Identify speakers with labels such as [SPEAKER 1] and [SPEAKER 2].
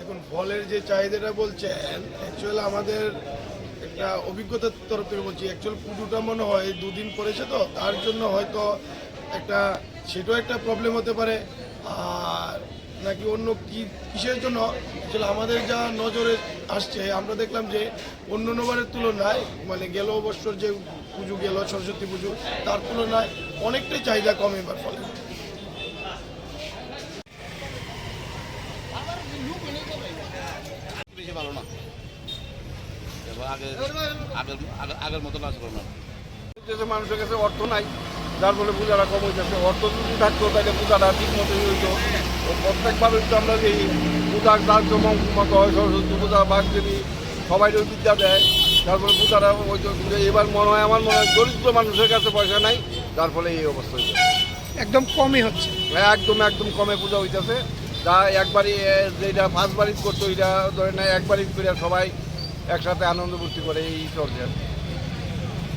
[SPEAKER 1] এখন ফলের যে চাহিদাটা বলছেন অ্যাকচুয়ালি আমাদের একটা অভিজ্ঞতার তরফ থেকে বলছি অ্যাকচুয়াল পুজোটা মনে হয় দুদিন পড়েছে তো, তার জন্য হয়তো একটা, সেটাও একটা প্রবলেম হতে পারে। আর নাকি অন্য কি কিসের জন্য? আসলে আমাদের যা নজরে আসছে আমরা দেখলাম যে অন্য অন্যবারের তুলনায় মানে গেল বছর যে পুজো গেল সরস্বতী পুজো তার তুলনায় অনেকটাই চাহিদা কম এবার ফলে।
[SPEAKER 2] বেশি ভালো না। আগের আগের- আগের মতো না।
[SPEAKER 3] মানুষের কাছে অর্থ নাই যার ফলে পূজাটা কম হইতেছে। অর্থ যদি থাকতো তাহলে পূজাটা ঠিক মতো হইতো। প্রত্যেকবার হচ্ছে আমরা যে পূজার কার্য মতো হয় সরস্বতী পূজা বাগদেবী সবাই বিদ্যা দেয়। পূজাটা হইতো কিন্তু এবার মনে হয় আমার মনে হয় দরিদ্র মানুষের কাছে পয়সা নাই যার ফলে এই অবস্থা হইছে
[SPEAKER 4] একদম কমই হচ্ছে।
[SPEAKER 3] হ্যাঁ একদম একদম কমে পূজা হইতেছে। যা একবারই যেটা ফার্স্ট বাড়ি করতো এটা ধরে নেয় একবারই করে সবাই একসাথে আনন্দ ফুর্তি করে এই চলছে আর কি।